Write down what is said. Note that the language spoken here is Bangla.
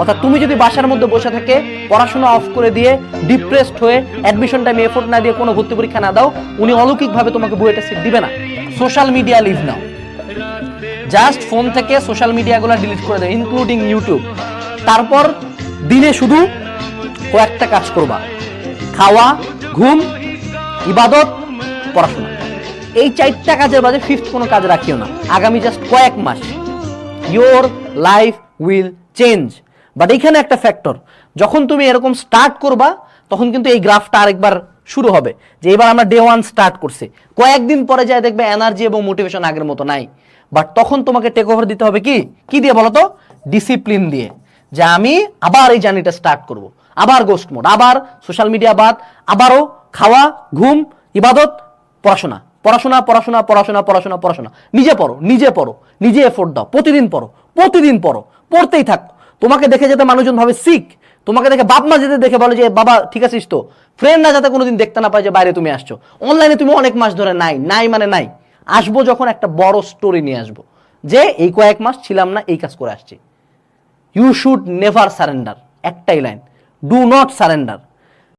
অর্থাৎ তুমি যদি বাসার মধ্যে বসে থাকে, পড়াশোনা অফ করে দিয়ে ডিপ্রেসড হয়ে অ্যাডমিশন টাইমে এফোর্ট না দিয়ে কোনো ভর্তি পরীক্ষা না দাও, উনি অলৌকিকভাবে তোমাকে বুয়েটা সিট দিবে না। Social media leave now. Just phone থেকে সোশ্যাল মিডিয়াগুলো ডিলিট করে দেবে ইনক্লুডিং ইউটিউব তারপর দিনে শুধু কয়েকটা কাজ করবা। খাওয়া, ঘুম, ইবাদত, পড়াশোনা। এই চারটা কাজের বাদে ফিফথ কোনো কাজ রাখিও না। আগামী জাস্ট কয়েক মাস your life will change but এখানে একটা ফ্যাক্টর যখন তুমি এরকম স্টার্ট করবা, তখন কিন্তু এই গ্রাফটা আরেকবার শুরু হবে, যে এবার আমরা ডে ওয়ান স্টার্ট করছি। কয়েকদিন পরে যায় দেখবে এনার্জি এবং মোটিভেশন আগের মতো নাই। বাট তখন তোমাকে টেক ওভার দিতে হবে কি? কি দিয়ে বলো তো ডিসিপ্লিন দিয়ে, যে আমি আবার এই জার্নিটা স্টার্ট করব। আবার গোস্ট মোড আবার সোশ্যাল মিডিয়া বাদ, আবারও খাওয়া, ঘুম, ইবাদত, পড়াশোনা। পড়াশোনা পড়াশোনা পড়াশোনা পড়াশোনা পড়াশোনা। নিজে পড়ো নিজে পড়ো, নিজে এফোর্ট দাও। প্রতিদিন পড়ো প্রতিদিন পড়ো, পড়তেই থাক। তোমাকে দেখে যেতে মানুষজন ভাবে শিখ তোমাকে দেখে বাপ মা যেতে দেখে বলে যে, বাবা, ঠিক আছিস তো? ফ্রেন্ড না যাতে কোনোদিন দেখতে না পায় যে, বাইরে তুমি আসছো। অনলাইনে তুমি অনেক মাস ধরে নাই নাই মানে নাই। আসব যখন একটা বড় স্টোরি নিয়ে আসব যে, এই কয়েক মাস ছিলাম না, এই কাজ করে আসছি। ইউ শুড নেভার সারেন্ডার একটাই লাইন ডু নট সারেন্ডার